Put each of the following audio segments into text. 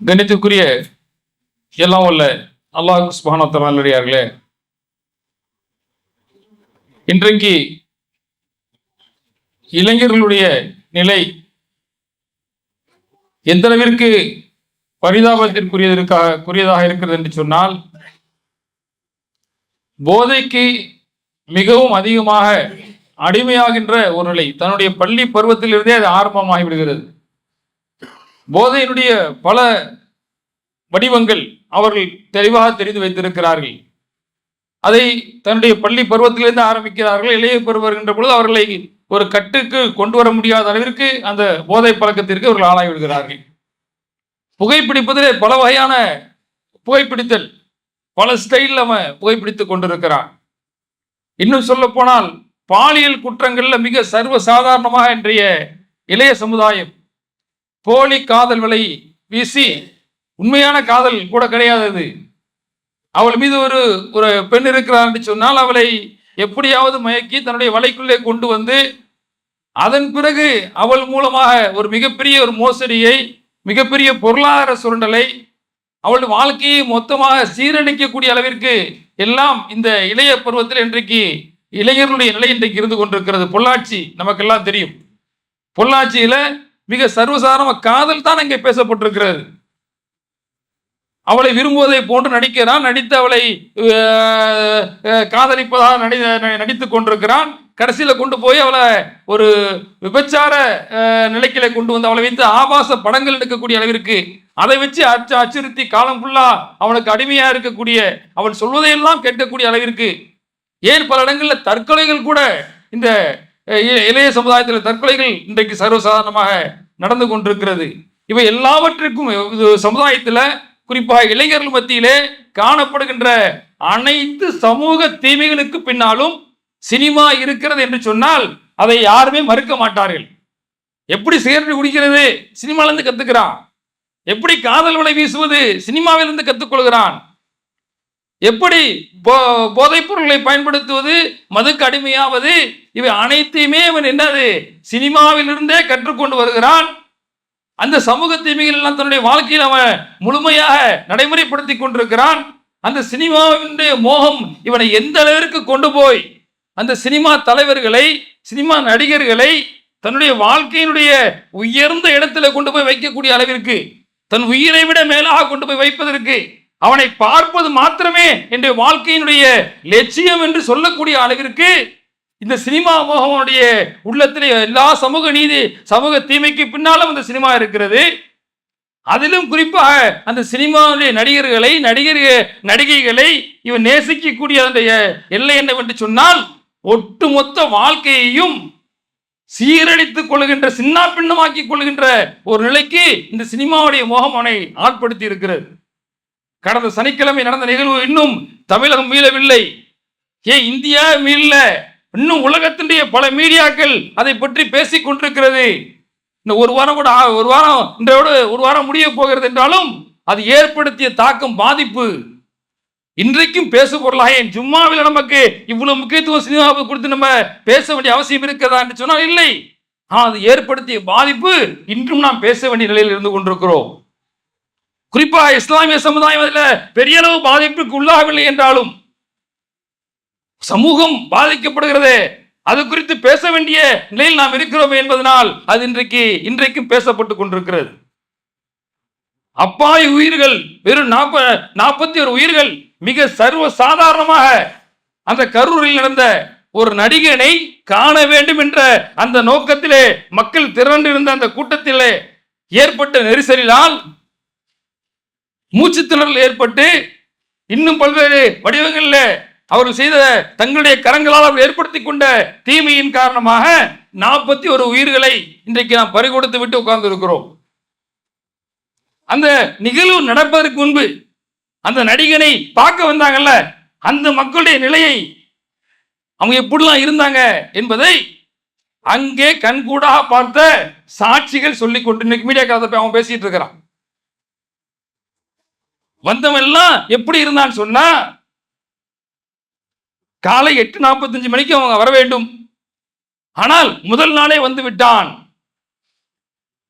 கணித்துக்குரிய எல்லாம் அல்ல அல்லாஹ் சுபானத்தலாளர்களே இன்றைக்கு இளைஞர்களுடைய நிலை எந்த அளவிற்கு பரிதாபத்திற்குரியதற்காக குறியதாக இருக்கிறது என்று சொன்னால் போதைக்கு மிகவும் அதிகமாக அடிமையாகின்ற ஒரு நிலை. தன்னுடைய பள்ளி பருவத்திலிருந்தே அது ஆரம்பமாகி விடுகிறது போதையினுடைய பல வடிவங்கள் அவர்கள் தெளிவாக தெரிந்து வைத்திருக்கிறார்கள். அதை தன்னுடைய பள்ளி பருவத்திலிருந்து ஆரம்பிக்கிறார்கள். இளைய பருவம் வருகின்ற பொழுது அவர்களை ஒரு கட்டுக்கு கொண்டு வர முடியாத அளவிற்கு அந்த போதை பழக்கத்திற்கு அவர்கள் ஆளாகிவிடுகிறார்கள் புகைப்பிடிப்பதிலே பல வகையான புகைப்பிடித்தல் பல ஸ்டைலில் அவன் புகைப்பிடித்து கொண்டிருக்கிறான். இன்னும் சொல்ல போனால் பாலியல் குற்றங்களில் மிக சர்வ சாதாரணமாக இன்றைய இளைய சமுதாயம் போலி காதல் விலை வீசி உண்மையான காதல் கூட கிடையாது அது அவள் மீது ஒரு ஒரு பெண் இருக்கிறார் என்று சொன்னால் அவளை எப்படியாவது மயக்கி தன்னுடைய வலைக்குள்ளே கொண்டு வந்து அதன் பிறகு அவள் மூலமாக ஒரு மிகப்பெரிய ஒரு மோசடியை மிகப்பெரிய பொருளாதார சுரண்டலை அவளுடைய வாழ்க்கையை மொத்தமாக சீரழிக்கக்கூடிய அளவிற்கு எல்லாம் இந்த இளைய பருவத்தில் இன்றைக்கு இளைஞர்களுடைய நிலை இன்றைக்கு இருந்து கொண்டிருக்கிறது. பொள்ளாச்சி நமக்கெல்லாம் தெரியும். பொள்ளாச்சியில் மிக சர்வசாதாரண காதல் தான் இங்கே பேசப்பட்டிருக்கிறது. அவளை விரும்புவதை போன்று நடிக்கிறான் நடித்து அவளை காதலிப்பதாக நடி நடித்து கொண்டிருக்கிறான். கடைசியில் கொண்டு போய் அவளை ஒரு விபச்சார நிலைக்கில கொண்டு வந்து அவளை வைத்து ஆபாச படங்கள் எடுக்கக்கூடிய அளவிற்கு அதை வச்சு அச்சு அச்சுறுத்தி காலம் ஃபுல்லா அவனுக்கு அடிமையாக இருக்கக்கூடிய அவன் சொல்வதையெல்லாம் கேட்கக்கூடிய அளவிற்கு ஏன் பல இடங்களில் தற்கொலைகள் கூட இந்த இளைய சமுதாயத்தில் தற்கொலைகள் இன்றைக்கு சர்வசாதாரணமாக நடந்து கொண்டிருக்கிறது. இவை எல்லாவற்றிற்கும் இது சமுதாயத்தில் குறிப்பாக இளைஞர்கள் மத்தியிலே காணப்படுகின்ற அனைத்து சமூக தீமைகளுக்கு பின்னாலும் சினிமா இருக்கிறது என்று சொன்னால் அதை யாருமே மறுக்க மாட்டார்கள். எப்படி சிகரெட் குடிக்கிறது? சினிமாலேருந்து கற்றுக்கிறான் எப்படி காதல் வலை வீசுவது? சினிமாவிலிருந்து கற்றுக்கொள்கிறான் எப்படி போ- போதைப் பொருட்களை பயன்படுத்துவது? மதுக்கு அடிமையாவது இவை அனைத்தையுமே அவன் என்னது? சினிமாவிலிருந்தே கற்றுக்கொண்டு வருகிறான். அந்த சமூக தீமைகள் எல்லாம் தன்னுடைய வாழ்க்கையில் அவன் முழுமையாக நடைமுறைப்படுத்தி கொண்டிருக்கிறான். அந்த சினிமாவினுடைய மோகம் இவனை எந்த அளவிற்கு கொண்டு போய் அந்த சினிமா தலைவர்களை சினிமா நடிகர்களை தன்னுடைய வாழ்க்கையினுடைய உயர்ந்த இடத்துல கொண்டு போய் வைக்கக்கூடிய அளவிற்கு தன் உயிரை விட மேலாக கொண்டு போய் வைப்பதற்கு அவனை பார்ப்பது மாத்திரமே என்ற வாழ்க்கையினுடைய லட்சியம் என்று சொல்லக்கூடிய அளவிற்கு இந்த சினிமா மோகனுடைய உள்ளத்திலே எல்லா சமூக நீதி சமூக தீமைக்கு பின்னாலும் அந்த சினிமா இருக்கிறது. அதிலும் குறிப்பாக அந்த சினிமாவுடைய நடிகர்களை நடிகர் நடிகைகளை இவன் நேசிக்கக்கூடிய அந்த எல்லை என்னவென்று சொன்னால் ஒட்டுமொத்த வாழ்க்கையையும் சீரழித்துக் கொள்கின்ற சின்ன பின்னமாக்கி கொள்கின்ற ஒரு நிலைக்கு இந்த சினிமாவுடைய மோகம் அவனை ஆட்படுத்தி இருக்கிறது. கடந்த சனிக்கிழமை நடந்த நிகழ்வு இன்னும் தமிழகம் மீளவில்லை. ஏன் இந்தியா மீள இன்னும் உலகத்தினுடைய பல மீடியாக்கள் அதை பற்றி பேசிக் கொண்டிருக்கிறது. இந்த ஒரு வாரம் கூட ஒரு வாரம் இன்றையோடு ஒரு வாரம் முடிய போகிறது என்றாலும் அது ஏற்படுத்திய தாக்கம் பாதிப்பு. இன்றைக்கும் பேசு பொருளாக என் ஜும்மாவில் நமக்கு இவ்வளவு முக்கியத்துவம் சினிமாவுக்கு கொடுத்து நம்ம பேச வேண்டிய அவசியம் இருக்கிறதா என்று சொன்னால் இல்லை. ஆனால் அது ஏற்படுத்திய பாதிப்பு இன்றும் நாம் பேச வேண்டிய நிலையில் இருந்து கொண்டிருக்கிறோம். குறிப்பாக இஸ்லாமிய சமுதாயம் அதில் பெரிய அளவு பாதிப்புக்கு உள்ளாகவில்லை என்றாலும் சமூகம் பாதிக்கப்படுகிறது அது குறித்து பேச வேண்டிய நிலையில் நாம் இருக்கிறோம் என்பதனால் அது இன்றைக்கு இன்றைக்கும் பேசப்பட்டு கொண்டிருக்கிறது. அப்பாவி உயிர்கள் வெறும் நாற்ப நாற்பத்தி ஒரு உயிர்கள் மிக சர்வ சாதாரணமாக அந்த கரூரில் நடந்த ஒரு நடிகனை காண வேண்டும் என்ற அந்த நோக்கத்திலே மக்கள் திரண்டிருந்த அந்த கூட்டத்திலே ஏற்பட்ட நெரிசலினால் மூச்சு திணறல் ஏற்பட்டு இன்னும் பல்வேறு வடிவங்களில் அவர்கள் செய்த தங்களுடைய கரங்களால் அவர் ஏற்படுத்தி கொண்ட தீமையின் காரணமாக நாற்பத்தி ஒரு உயிர்களை இன்றைக்கு நாம் பறிகொடுத்து விட்டு உட்கார்ந்து இருக்கிறோம் அந்த நிகழ்வு நடப்பதற்கு முன்பு அந்த நடிகனை பார்க்க வந்தாங்கல்ல அந்த மக்களுடைய நிலையை அவங்க எப்படிலாம் இருந்தாங்க என்பதை அங்கே கண்கூடாக பார்த்த சாட்சிகள் சொல்லிக் கொண்டு இன்னைக்கு மீடியா காலத்தை அவன் பேசிட்டு இருக்கிறான். வந்தவன் எல்லாம் எப்படி இருந்தான்னு சொன்னா காலை எட்டு நாற்பத்தஞ்சு மணிக்கு அவங்க வர வேண்டும். ஆனால் முதல் நாளே வந்து விட்டான்.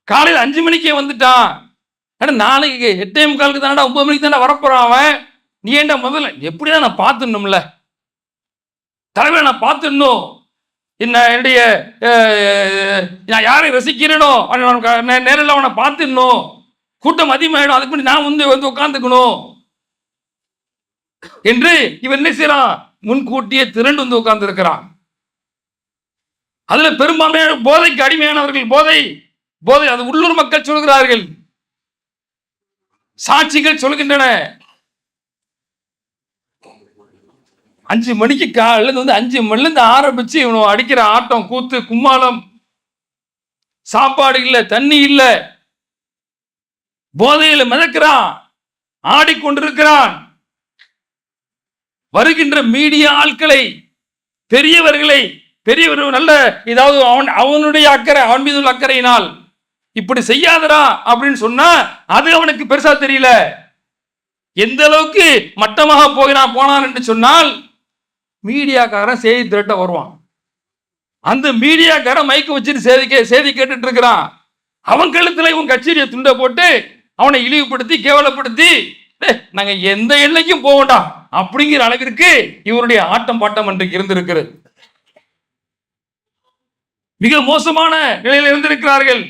காலையில் அஞ்சு மணிக்கே வந்துட்டான். ஏன்னா நாளைக்கு எட்டே முக்காலுக்கு தானடா ஒன்பது மணிக்கு தானே வரப்போறான் அவன். நீ ஏன்டா முதல்ல எப்படிதான் நான் பார்த்துடணும்ல? தலைவரை நான் பார்த்துடணும். என்ன என்னுடைய நான் யாரை ரசிக்கிறேனோ க- நேரில் அவனை பார்த்துடணும். கூட்டம் அதிகமாயிடும். அதுக்கு முன்னாடி நான் வந்து வந்து உட்காந்துக்கணும் என்று இவன் என்ன செய்யறான்? முன்கூட்டியே திரண்டு வந்து உட்கார்ந்து இருக்கிறான் அதுல பெரும்பான்மையான போதைக்கு அடிமையானவர்கள் போதை போதை அது உள்ளூர் மக்கள் சொல்கிறார்கள். சாட்சிகள் சொல்கின்றன. அஞ்சு மணிக்கு காலில் இருந்து வந்து அஞ்சு மணிலேருந்து ஆரம்பிச்சு இவனை அடிக்கிற ஆட்டம் கூத்து கும்மாளம். சாப்பாடு இல்லை தண்ணி இல்லை. போதையில் மிதக்கிறான் ஆடிக்கொண்டிருக்கிறான். வருகின்ற மீடியா ஆட்களை பெரியவர்களை பெரியவர் நல்ல ஏதாவது அவன் அவனுடைய அக்கறை அவன் மீது உள்ள அக்கறையினால் இப்படி செய்யாதடா அப்படின்னு சொன்னா அது அவனுக்கு பெருசா தெரியல. எந்த அளவுக்கு மட்டமாக போகிறான் போனான் என்று சொன்னால் மீடியாக்காரன் செய்தி திரட்ட வருவான். அந்த மீடியாக்காரன் மைக்க வச்சுட்டு செய்தி கே செய்தி கேட்டுட்டு இருக்கிறான். அவன் கழுத்துல இவன் கச்சேரியை துண்டை போட்டு அவனை இழிவுபடுத்தி கேவலப்படுத்தி நாங்க எந்த எல்லைக்கும் போகண்டா அப்படிங்கிற அளவிற்கு இவருடைய ஆட்டம் பாட்டம் அன்றைக்கு இருந்திருக்கிறது. மிக மோசமான நிலையில் இருந்திருக்கிறார்கள்.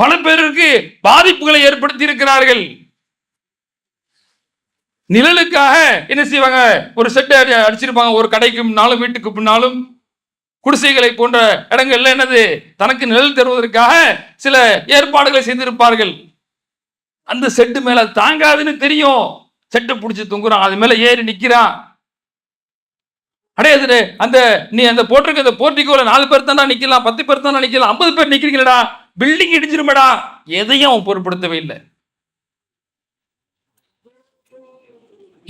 பல பேருக்கு பாதிப்புகளை ஏற்படுத்தி இருக்கிறார்கள் நிழலுக்காக என்ன செய்வாங்க? ஒரு செட்டை அடிச்சிருப்பாங்க. ஒரு கடைக்கு முன்னாலும் வீட்டுக்கு பின்னாலும் குடிசைகளை போன்ற இடங்கள்ல என்னது? தனக்கு நிழல் தருவதற்காக சில ஏற்பாடுகளை செய்திருப்பார்கள். அந்த செட்டு மேல தாங்காதுன்னு தெரியும். செட்டை பிடிச்சி தொங்குறான் அது மேல ஏறி நிக்கிறான். அடையாது அந்த நீ அந்த போட்டிருக்க அந்த போர்ட்டிகோல நாலு பேர் தானே நிக்கலாம் பத்து பேர் தானே நிக்கலாம் ஐம்பது பேர் நிக்கிறீங்களடா பில்டிங் இடிஞ்சிருமடா எதையும் அவன் பொருட்படுத்தவே இல்லை.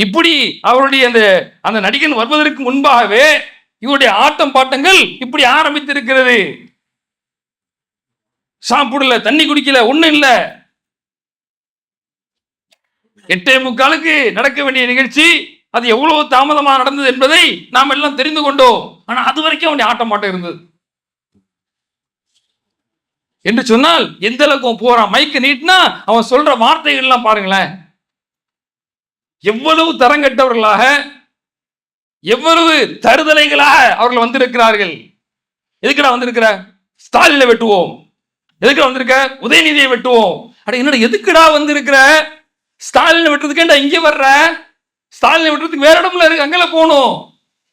இப்படி அவருடைய அந்த அந்த நடிகன் வருவதற்கு முன்பாகவே இவருடைய ஆட்டம் பாட்டங்கள் இப்படி ஆரம்பித்திருக்கிறது. சாப்பிடல தண்ணி குடிக்கல ஒன்றும் இல்லை. எட்டே முக்காலுக்கு நடக்க வேண்டிய நிகழ்ச்சி அது எவ்வளவு தாமதமா நடந்தது என்பதை நாம் எல்லாம் தெரிந்து கொண்டோம். ஆனா அது வரைக்கும் அவனுடைய ஆட்டம் மாட்டேன் இருந்தது. என்று சொன்னால் எந்த அளவுக்கு அவன் போறான்? மைக்கு நீட்டினா அவன் சொல்ற வார்த்தைகள் எல்லாம் பாருங்களேன். எவ்வளவு தரங்கட்டவர்களாக எவ்வளவு தருதலைகளாக அவர்கள் வந்திருக்கிறார்கள். எதுக்குடா வந்திருக்கிற? ஸ்டாலினை வெட்டுவோம். எதுக்கு வந்திருக்க? உதயநிதியை வெட்டுவோம். அட என்னடா எதுக்குடா வந்திருக்கிற? ஸ்டாலினை வெட்டுறதுக்கு இங்கே வர்ற? ஸ்டாலினை வெட்டுறதுக்கு வேற இடம்ல இருக்கு அங்கெல்லாம் போகணும்.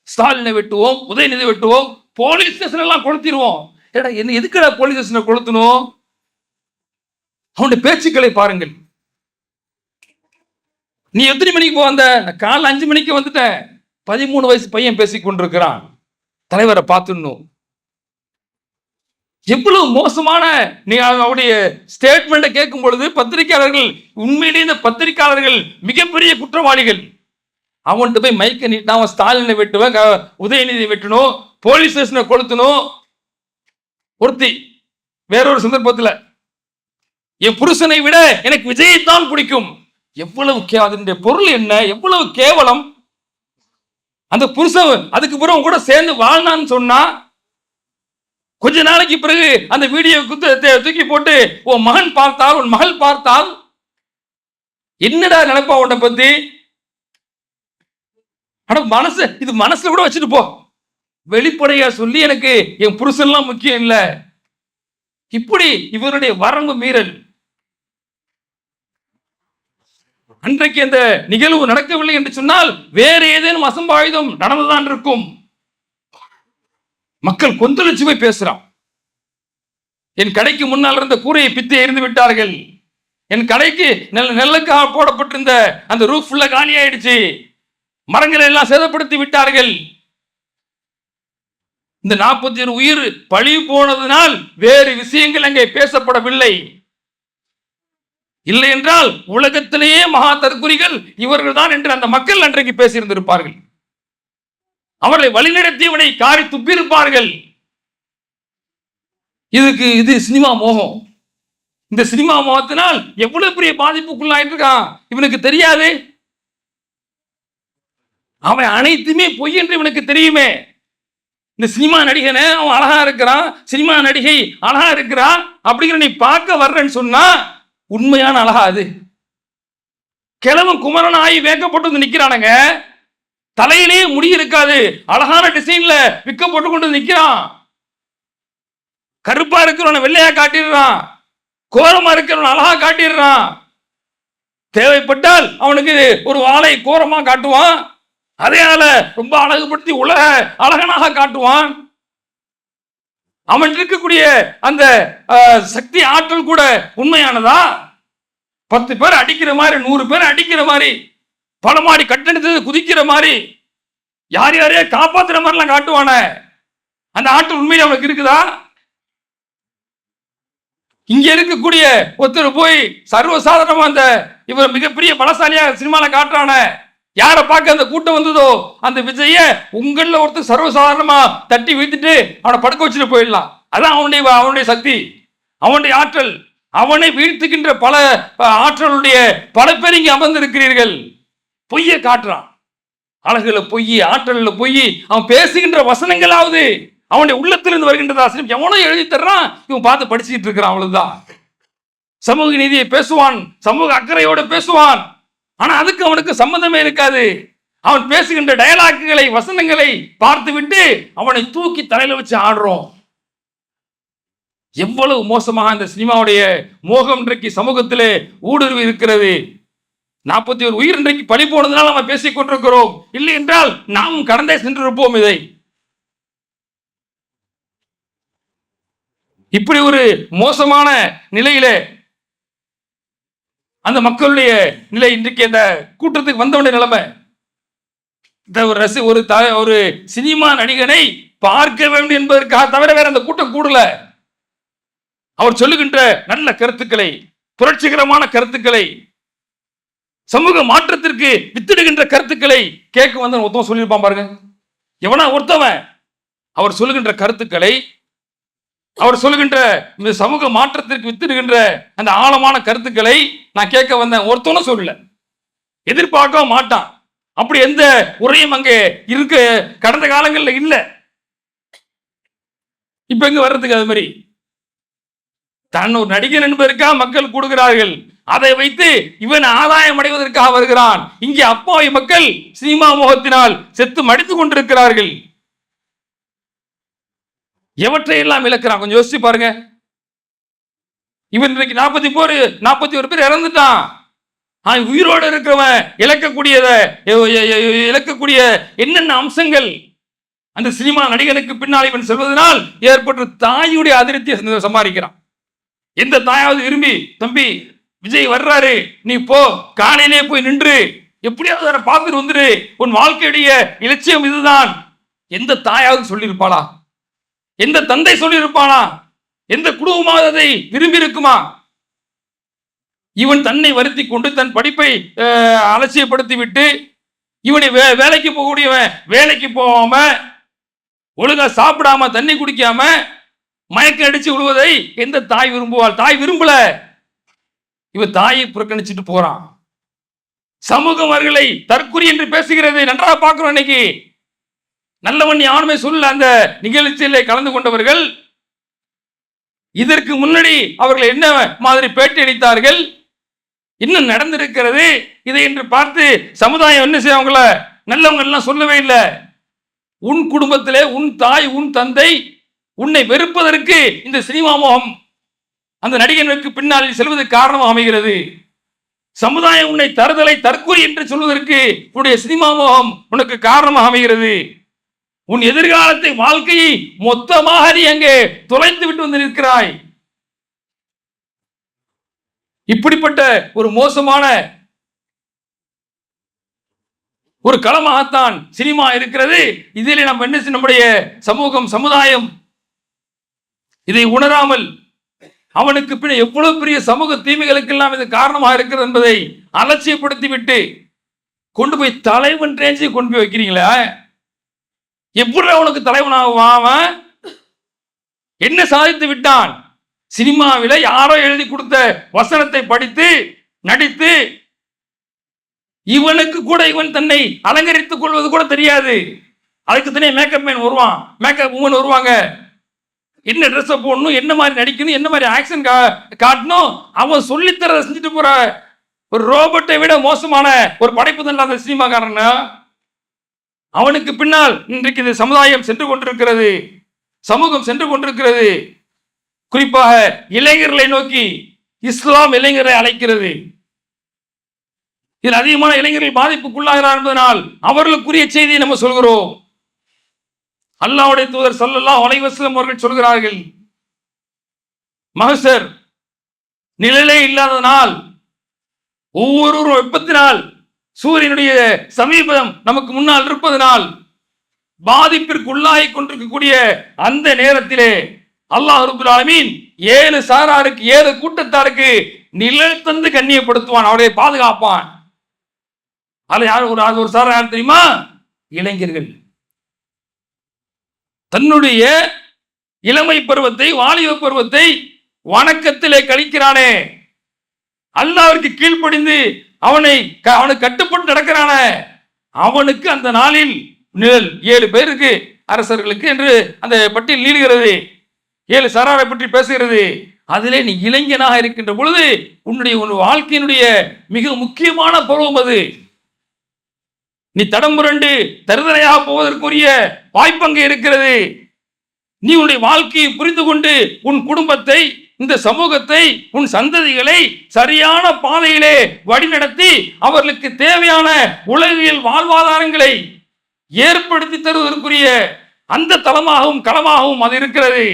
ஸ்டாலினை வெட்டுவோம் உதயநிதி வெட்டுவோம் போலீஸ் ஸ்டேஷன் எல்லாம் கொளுத்திடுவோம் ஏடா என்ன எதுக்குடா போலீஸ் ஸ்டேஷனை கொளுத்தணும்? அவனுடைய பேச்சுக்களை பாருங்கள். நீ எத்தனை மணிக்கு போ வந்த? நான் காலைல அஞ்சு மணிக்கு வந்துட்டேன். பதிமூணு வயசு பையன் பேசிக் கொண்டிருக்கிறான் தலைவரை பார்த்துடணும். எவ்வளவு மோசமான நீ அவருடைய ஸ்டேட்மெண்ட்டை கேட்கும் பொழுது பத்திரிகையாளர்கள் உண்மையிலேயே இந்த பத்திரிகையாளர்கள் மிகப்பெரிய குற்றவாளிகள். அவன்கிட்ட போய் மைக்க நீட்டான் அவன் ஸ்டாலினை வெட்டுவேன் உதயநிதி வெட்டணும் போலீஸ் ஸ்டேஷனை கொளுத்தணும் ஒருத்தி வேறொரு சந்தர்ப்பத்தில் என் புருஷனை விட எனக்கு விஜயத்தான் பிடிக்கும். எவ்வளவு கே அதனுடைய பொருள் என்ன? எவ்வளவு கேவலம்? அந்த புருஷன் அதுக்கு பிறகு கூட சேர்ந்து வாழ்னான்னு சொன்னா கொஞ்ச நாளைக்கு பிறகு அந்த வீடியோ குத்து தூக்கி போட்டு உன் மகன் பார்த்தால் உன் மகள் பார்த்தால் என்னடா நினைப்பா உன்னை பத்தி? ஆனா மனசு இது மனசுல கூட வச்சுட்டு போ. வெளிப்படையா சொல்லி எனக்கு என் புருஷன்லாம் முக்கியம் இல்லை. இப்படி இவருடைய வரம்பு மீறல். அன்றைக்கு அந்த நிகழ்வு நடக்கவில்லை என்று சொன்னால் வேறு ஏதேனும் அசம்பாவிதம் நடந்துதான் இருக்கும். மக்கள் கொந்தளிச்சு போய் பேசுறான். என் கடைக்கு முன்னால் இருந்த கூரையை பித்து எறிந்து விட்டார்கள். என் கடைக்கு நெல் நெல்லுக்காக போடப்பட்டிருந்த அந்த ரூஃப் ஃபுல்லா காலி ஆயிடுச்சு மரங்களை எல்லாம் சேதப்படுத்தி விட்டார்கள். இந்த நாற்பத்தி ஏழு உயிர் பழி போனதனால் வேறு விஷயங்கள் அங்கே பேசப்படவில்லை. இல்லை என்றால் உலகத்திலேயே மகா தற்குறிகள் இவர்கள் தான் என்று அந்த மக்கள் அன்றைக்கு பேசியிருந்திருப்பார்கள். அவர்களை வழிநடத்தியவனை காரி துப்பியிருப்பார்கள். இதுக்கு இது சினிமா மோகம். இந்த சினிமா மோகத்தினால் எவ்வளவு பெரிய பாதிப்புக்குள்ளாயிட்டு இருக்கான் இவனுக்கு தெரியாது. அவன் அனைத்துமே பொய் என்று இவனுக்கு தெரியுமே. இந்த சினிமா நடிகனை அவன் அழகா இருக்கிறான். சினிமா நடிகை அழகா இருக்கிறா அப்படிங்கிற நீ பார்க்க வர்றேன்னு சொன்னா உண்மையான அழகா அது. கிழவன் குமரன் ஆகி வேக்கப்பட்டு வந்து நிக்கிறானுங்க. தலையிலேயே முடி இருக்காது. அழகான டிசைன்ல விற்கப்பட்டு கொண்டு நிக்கிறான். கருப்பா இருக்கிறவன வெள்ளையா காட்டிடுறான். கோரமா இருக்கிறவன் அழகா காட்டிடுறான். தேவைப்பட்டால் அவனுக்கு ஒரு வாளை கோரமா காட்டுவான். அதையால ரொம்ப அழகுபடுத்தி உலக அழகனாக காட்டுவான். அவன் இருக்கக்கூடிய அந்த சக்தி ஆற்றல் கூட உண்மையானதா? பத்து பேர் அடிக்கிற மாதிரி நூறு பேர் அடிக்கிற மாதிரி பல மாடி குதிக்கிற மாதிரி யார் யாரையே காப்பாத்துற மாதிரிலாம் காட்டுவானே? அந்த ஆற்றல் உண்மையில் அவனுக்கு இருக்குதா? இங்க இருக்கக்கூடிய ஒருத்தர் போய் சர்வசாதாரணமா அந்த இவர் மிகப்பெரிய பலசாலியா சினிமால காட்டுறான. யாரை பார்க்க அந்த கூட்டம் வந்ததோ அந்த விஜய உங்கள ஒருத்தர் சர்வசாதாரணமா தட்டி வீழ்த்திட்டு அவனை படுக்க வச்சுட்டு போயிடலாம். அதான் அவனுடைய அவனுடைய சக்தி அவனுடைய ஆற்றல். அவனை வீழ்த்துகின்ற பல ஆற்றலுடைய பல பேர் இங்கே அமர்ந்திருக்கிறீர்கள். பொய்யை காட்டுறான். அழகுல பொய் ஆற்றல்ல பொய் அவன் பேசுகின்ற வசனங்களாவது அவனுடைய உள்ளத்திலிருந்து வருகின்றதா ஆசிரியம் எவனோ எழுதி தர்றான். இவன் பார்த்து படிச்சுட்டு இருக்கிறான் அவ்வளவுதான். சமூக நீதியை பேசுவான் சமூக அக்கறையோடு பேசுவான். ஆனா அதுக்கு அவனுக்கு சம்பந்தமே இருக்காது. அவன் பேசுகின்ற டயலாக்குகளை வசனங்களை பார்த்து விட்டு அவனை தூக்கி தலையில வச்சு ஆடுறோம். எவ்வளவு மோசமாக இந்த சினிமாவுடைய மோகம் இன்றைக்கு சமூகத்திலே ஊடுருவி இருக்கிறது. நாற்பத்தி ஒரு உயிர் இன்றைக்கு பழி போனதுனால நம்ம பேசிக் கொண்டிருக்கிறோம். இல்லை என்றால் நாமும் கடந்தே சென்றிருப்போம் இதை. இப்படி ஒரு மோசமான நிலையிலே அந்த மக்களுடைய நிலை இன்றைக்கு அந்த கூட்டத்துக்கு வந்தவனுடைய நிலைமை. இந்த ஒரு ரசி ஒரு த ஒரு சினிமா நடிகனை பார்க்க வேண்டும் என்பதற்காக தவிர வேற அந்த கூட்டம் கூடல. அவர் சொல்லுகின்ற நல்ல கருத்துக்களை புரட்சிகரமான கருத்துக்களை சமூக மாற்றத்திற்கு வித்திடுகின்ற கருத்துக்களை கேட்க வந்து ஒருத்தவன் சொல்லியிருப்பான் பாருங்க. எவனா ஒருத்தவன் அவர் சொல்லுகின்ற கருத்துக்களை அவர் சொல்லுகின்ற இந்த சமூக மாற்றத்திற்கு வித்திடுகின்ற அந்த ஆழமான கருத்துக்களை நான் கேட்க வந்தேன் ஒருத்தவனும் சொல்லல. எதிர்பார்க்க மாட்டான். அப்படி எந்த உரையும் அங்கே இருக்க கடந்த காலங்களில் இல்லை. இப்ப எங்க வர்றதுக்கு அது மாதிரி? தன் ஒரு நடிகன் என்பதற்காக மக்கள் கொடுக்கிறார்கள் அதை வைத்து இவன் ஆதாயம் அடைவதற்காக வருகிறான். இங்கே அப்பாவி மக்கள் சினிமா முகத்தினால் செத்து மடித்துக் கொண்டிருக்கிறார்கள். எவற்றை எல்லாம் இழக்கிறான்? கொஞ்சம் யோசிச்சு பாருங்க. இவன் இன்னைக்கு நாற்பத்தி போர் நாற்பத்தி ஒரு பேர் இறந்துட்டான். அவன் உயிரோடு இருக்கிறவன் இழக்கக்கூடியத இழக்கக்கூடிய என்னென்ன அம்சங்கள்? அந்த சினிமா நடிகனுக்கு பின்னால் இவன் செல்வதனால் ஏற்பட்ட தாயுடைய அதிருப்தியை சம்பாதிக்கிறான். எந்த தாயாவது விரும்பி தம்பி விஜய் வர்றாரு. நீ போ. காலையிலே போய் நின்று. எப்படியாவது அதை பார்த்துட்டு வந்துரு உன் வாழ்க்கையுடைய இலட்சியம் இதுதான். எந்த தாயாவது சொல்லியிருப்பாளா? எந்த தந்தை சொல்லியிருப்பானா எந்த குடும்பமாவது அதை விரும்பி இருக்குமா இவன் தன்னை வருத்தி கொண்டு தன் படிப்பை அலட்சியப்படுத்தி விட்டு இவனை வே வேலைக்கு போகக்கூடியவன் வேலைக்கு போகாம ஒழுங்கா சாப்பிடாம தண்ணி குடிக்காம மயக்கம் அடிச்சு விடுவதை எந்த தாய் விரும்புவாள்? தாய் விரும்பல. இவ தாயை புறக்கணிச்சுட்டு போறான். சமூகம் அவர்களை தற்குறி என்று பேசுகிறது. நன்றாக பார்க்கிறோம் இன்னைக்கு. நல்லவன் யாருமே சொல்ல அந்த நிகழ்ச்சியில் கலந்து கொண்டவர்கள் இதற்கு முன்னாடி அவர்கள் என்ன மாதிரி பேட்டி அடித்தார்கள்? இன்னும் நடந்திருக்கிறது? இதை என்று பார்த்து சமுதாயம் என்ன செய்ய அவங்கள நல்லவங்க எல்லாம் சொல்லவே இல்லை. உன் குடும்பத்திலே உன் தாய் உன் தந்தை உன்னை வெறுப்பதற்கு இந்த சினிமா மோகம் அந்த நடிகனுக்கு பின்னால் செல்வதற்கு காரணமாக அமைகிறது. சமுதாயம் உன்னை தருதலை தற்கொலை என்று சொல்வதற்கு உன்னுடைய சினிமா மோகம் உனக்கு காரணமாக அமைகிறது. உன் எதிர்காலத்தை வாழ்க்கையை மொத்தமாக நீ அங்கே தொலைந்து விட்டு வந்து நிற்கிறாய். இப்படிப்பட்ட ஒரு மோசமான ஒரு களமாகத்தான் சினிமா இருக்கிறது. இதில் நம்ம என்ன நம்முடைய சமூகம் சமுதாயம் இதை உணராமல் அவனுக்கு பின் எவ்வளவு பெரிய சமூக தீமைகளுக்கெல்லாம் இது காரணமாக இருக்கிறது என்பதை அலட்சியப்படுத்தி விட்டு கொண்டு போய் தலைவன் ரேஞ்சு கொண்டு போய் வைக்கிறீங்களா? எப்படி அவனுக்கு தலைவனாகுவான் அவன்? என்ன சாதித்து விட்டான்? சினிமாவில் யாரோ எழுதி கொடுத்த வசனத்தை படித்து நடித்து இவனுக்கு கூட இவன் தன்னை அலங்கரித்துக் கொள்வது கூட தெரியாது. அதுக்கு தனியாக மேக்கப் மேன் வருவான். மேக்கப் உமன் வருவாங்க. என்ன ட்ரெஸ்ஸை போடணும் என்ன மாதிரி நடிக்கணும் என்ன மாதிரி ஆக்ஷன் கா காட்டணும் அவன் சொல்லித்தரதை செஞ்சுட்டு போற ஒரு ரோபோட்டை விட மோசமான ஒரு படைப்பு தான் அந்த சினிமாக்காரன் அவனுக்கு பின்னால் இன்றைக்கு இந்த சமுதாயம் சென்று கொண்டிருக்கிறது. சமூகம் சென்று கொண்டிருக்கிறது. குறிப்பாக இளைஞர்களை நோக்கி இஸ்லாம் இளைஞரை அழைக்கிறது. இதில் அதிகமான இளைஞர்கள் பாதிப்புக்குள்ளாகிறார் என்பதனால் அவர்களுக்குரிய செய்தியை நம்ம சொல்கிறோம். அல்லாவுடைய தூதர் சொல்லலாம் அலைஹி அவர்கள் சொல்கிறார்கள் மகசர் நிழலே இல்லாததனால் ஒவ்வொருவரும் வெப்பத்தினால் சூரியனுடைய சமீபம் நமக்கு முன்னால் இருப்பதனால் பாதிப்பிற்கு உள்ளாகி கொண்டிருக்கக்கூடிய அந்த நேரத்திலே அல்லாஹ் ரபுல் ஏழு சாராருக்கு ஏழு கூட்டத்தாருக்கு நிழல் தந்து கண்ணியப்படுத்துவான் அவரை பாதுகாப்பான். அதில் யார் ஒரு அது ஒரு சாரா யார் தெரியுமா? இளைஞர்கள். தன்னுடைய இளமை பருவத்தை வாலிப பருவத்தை வணக்கத்திலே கழிக்கிறானே. அல்லாவிற்கு கீழ்ப்படிந்து அவனை க- அவனுக்கு கட்டுப்பட்டு நடக்கிறானே. அவனுக்கு அந்த நாளில் நிழல் ஏழு பேருக்கு அரசர்களுக்கு என்று அந்த பட்டியல் நீடுகிறது. ஏழு சராரை பற்றி பேசுகிறது. அதிலே நீ இளைஞனாக இருக்கின்ற பொழுது உன்னுடைய உன் வாழ்க்கையினுடைய மிக முக்கியமான பருவம் அது. நீ தடம் புரண்டு தருதலையாக போவதற்குரிய வாய்ப்பங்கு இருக்கிறது. நீ உன்னுடைய வாழ்க்கையை புரிந்து கொண்டு உன் குடும்பத்தை இந்த சமூகத்தை உன் சந்ததிகளை சரியான பாதையிலே வழிநடத்தி அவர்களுக்கு தேவையான உலகியல் வாழ்வாதாரங்களை ஏற்படுத்தி தருவதற்குரிய அந்த தளமாகவும் களமாகவும் அது இருக்கிறது.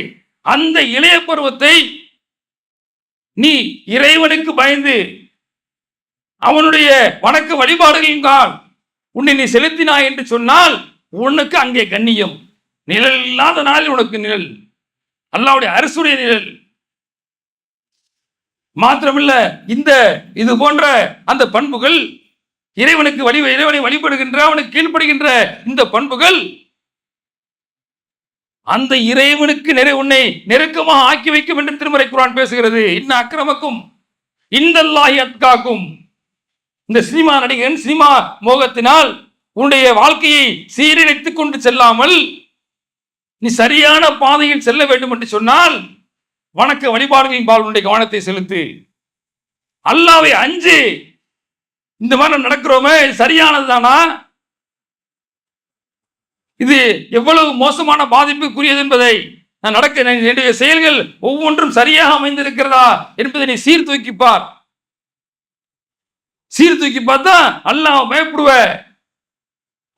அந்த இளைய பருவத்தை நீ இறைவனுக்கு பயந்து அவனுடைய வணக்க வழிபாடுகளின்கால் உன்னை நீ செலுத்தினாய் என்று சொன்னால் உனக்கு அங்கே கண்ணியம். நிழல் இல்லாத நாளில் உனக்கு நிழல். அல்லாவுடைய அரசுடைய நிழல். மாத்திரமில்ல இந்த இது போன்ற அந்த பண்புகள் இறைவனுக்கு வழி இறைவனை வழிபடுகின்ற அவனுக்கு கீழ்ப்படுகின்ற இந்த பண்புகள் அந்த இறைவனுக்கு நிறை உன்னை நெருக்கமாக ஆக்கி வைக்கும் என்று திருமறை குரான் பேசுகிறது. இன்ன அக்கிரமக்கும் இந்தல்லாஹி அத்காக்கும். இந்த சினிமா நடிகன் சினிமா மோகத்தினால் உன்னுடைய வாழ்க்கையை சீரழித்துக் கொண்டு செல்லாமல் நீ சரியான பாதையில் செல்ல வேண்டும் என்று சொன்னால் வணக்க வழிபாடுகளின் பால் உன்னுடைய கவனத்தை செலுத்து. அல்லாவை அஞ்சு. இந்த மாதிரி நடக்கிறோமே சரியானதுதானா? இது எவ்வளவு மோசமான பாதிப்புக்குரியது என்பதை நான் நடக்க என்னுடைய செயல்கள் ஒவ்வொன்றும் சரியாக அமைந்திருக்கிறதா என்பதை நீ சீர்தூக்கிப்பார். சீர்தூக்கி பார்த்தா அல்லாஹ் பயப்படுவ.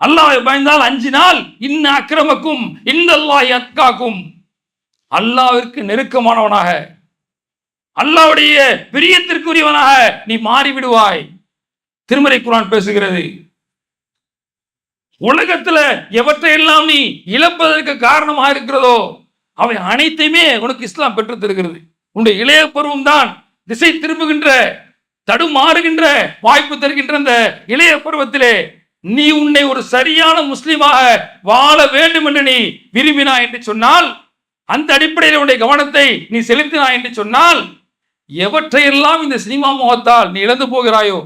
அல்லாவை பயந்தால் அஞ்சு நாள் இன்ன அக்கிரமக்கும் இந்த அல்லாஹ் அத்காக்கும். அல்லாவிற்கு நெருக்கமானவனாக. அல்லாவுடைய பிரியத்திற்குரியவனாக நீ மாறிவிடுவாய். திருமறை குரான் பேசுகிறது. உலகத்துல எவற்றையெல்லாம் நீ இழப்பதற்கு காரணமாக இருக்கிறதோ அவை அனைத்தையுமே உனக்கு இஸ்லாம் பெற்று தருகிறது. உன்னுடைய இளைய பருவம் தான் திசை திரும்புகின்ற தடுமாறுகின்ற வாய்ப்பு தருகின்ற அந்த இளைய பருவத்திலே நீ உன்னை ஒரு சரியான முஸ்லீமாக வாழ வேண்டும் என்று நீ விரும்பினா என்று சொன்னால் அந்த அடிப்படையில் உன்னுடைய கவனத்தை நீ செலுத்தினா என்று சொன்னால் எவற்றையெல்லாம் இந்த சினிமா முகத்தால் நீ இழந்து போகிறாயோ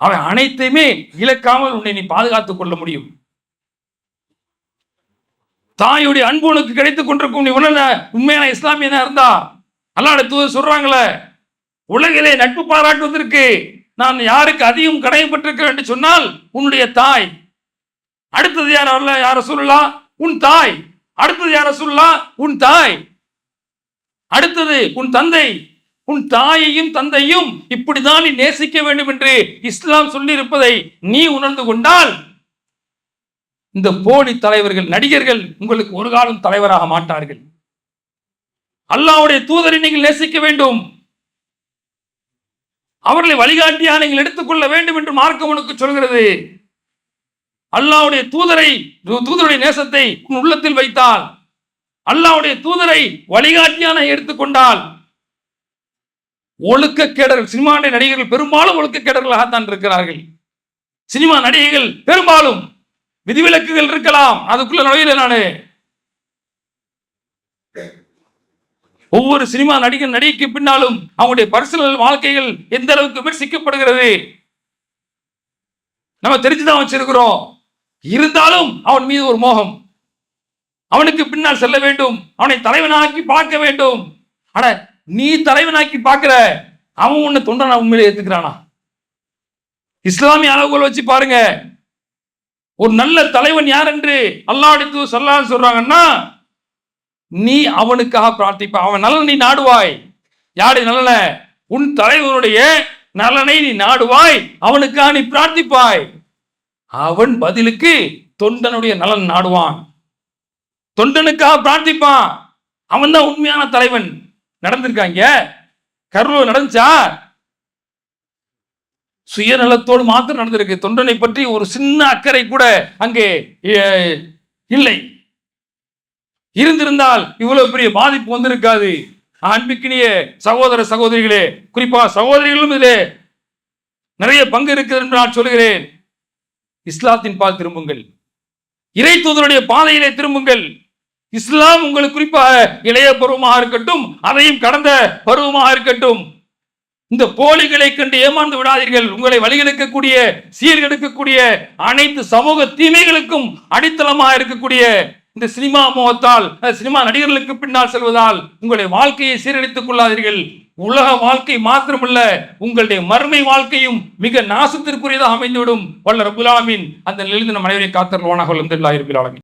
அவை அனைத்தையுமே இழக்காமல் உன்னை நீ பாதுகாத்துக் கொள்ள முடியும். தாயுடைய அன்பு உனக்கு கிடைத்துக் கொண்டிருக்கும். நீ உணர்ந்த உண்மையான இஸ்லாமியனா இருந்தா அல்லாட தூது சொல்றாங்களே உலகிலே நட்பு பாராட்டுவதற்கு நான் யாருக்கு அதிகம் கடமைப்பட்டிருக்கிறேன் என்று சொன்னால் உன்னுடைய தாய். அடுத்தது யார் வரல யார சொல்லலாம் உன் தாய். அடுத்தது யார சொல்லலாம் உன் தாய். அடுத்தது உன் தந்தை. உன் தாயையும் தந்தையும் இப்படிதான் நீ நேசிக்க வேண்டும் என்று இஸ்லாம் சொல்லி இருப்பதை நீ உணர்ந்து கொண்டால் இந்த போலி தலைவர்கள் நடிகர்கள் உங்களுக்கு ஒரு காலம் தலைவராக மாட்டார்கள். அல்லாஹ்வுடைய தூதரை நீங்கள் நேசிக்க வேண்டும். அவர்களை வழிகாட்டியாக நீங்கள் எடுத்துக்கொள்ள வேண்டும் என்று மார்க்கம் உனக்கு சொல்கிறது. அல்லாவுடைய தூதரை தூதருடைய நேசத்தை உன் உள்ளத்தில் வைத்தால் அல்லாவுடைய தூதரை வழிகாட்டியான எடுத்துக்கொண்டால் ஒழுக்கக்கேடர்கள் சினிமா நடிகர்கள் பெரும்பாலும் ஒழுக்கக்கேடர்களாகத்தான் இருக்கிறார்கள். சினிமா நடிகைகள் பெரும்பாலும் விதிவிலக்குகள் இருக்கலாம். அதுக்குள்ள நுழையில நானு. ஒவ்வொரு சினிமா நடிகர் நடிகைக்கு பின்னாலும் அவங்களுடைய பர்சனல் வாழ்க்கைகள் எந்த அளவுக்கு விமர்சிக்கப்படுகிறது? நம்ம தெரிஞ்சுதான் வச்சிருக்கிறோம். இருந்தாலும் அவன் மீது ஒரு மோகம். அவனுக்கு பின்னால் செல்ல வேண்டும். அவனை தலைவனாக்கி பார்க்க வேண்டும். அட நீ தலைவனாக்கி பார்க்கிற அவன் உன்னை தொண்டனா உண்மையிலே ஏத்துக்கிறானா? இஸ்லாமிய அளவுகோல் வச்சு பாருங்க. ஒரு நல்ல தலைவன் யார் என்று அல்லாஹ் சொல்லான்னு சொல்றாங்கன்னா நீ அவனுக்காக பிரார்த்திப்ப அவன் நலன் நீ நாடுவாய். யாருடைய நலன? உன் தலைவனுடைய நலனை நீ நாடுவாய் அவனுக்காக நீ பிரார்த்திப்பாய். அவன் பதிலுக்கு தொண்டனுடைய நலன் நாடுவான். தொண்டனுக்காக பிரார்த்திப்பான். அவன் தான் உண்மையான தலைவன். நடந்திருக்காங்க? கரூர் நடந்துச்சா சுயநலத்தோடு மாத்திரம் நடந்திருக்கு. தொண்டனை பற்றி ஒரு சின்ன அக்கறை கூட அங்கே இல்லை. இருந்திருந்தால் இவ்வளவு பெரிய பாதிப்பு வந்திருக்காது. அன்பிக்கினிய சகோதர சகோதரிகளே குறிப்பா சகோதரிகளும் இதிலே நிறைய பங்கு இருக்கிறது என்று நான் சொல்கிறேன் இஸ்லாத்தின் பால் திரும்புங்கள். இறை தூதருடைய பாதையிலே திரும்புங்கள். இஸ்லாம் உங்களுக்கு குறிப்பாக இளைய பருவமாக இருக்கட்டும் அதையும் கடந்த பருவமாக இருக்கட்டும். இந்த போலிகளை கண்டு ஏமாந்து விடாதீர்கள். உங்களை வழிகெடுக்கக்கூடிய சீர்கெடுக்கக்கூடிய அனைத்து சமூக தீமைகளுக்கும் அடித்தளமாக இருக்கக்கூடிய இந்த சினிமா மோகத்தால் சினிமா நடிகர்களுக்கு பின்னால் செல்வதால் உங்களுடைய வாழ்க்கையை சீரழித்துக் கொள்ளாதீர்கள். உலக வாழ்க்கை மாத்திரமல்ல உங்களுடைய மறுமை வாழ்க்கையும் மிக நாசத்திற்குரியதாக அமைந்துவிடும். வல்ல ரபுலாமின் அந்த நிலைந்து நம் அனைவரை காத்தருவானாக இருப்பிலாளர்கள்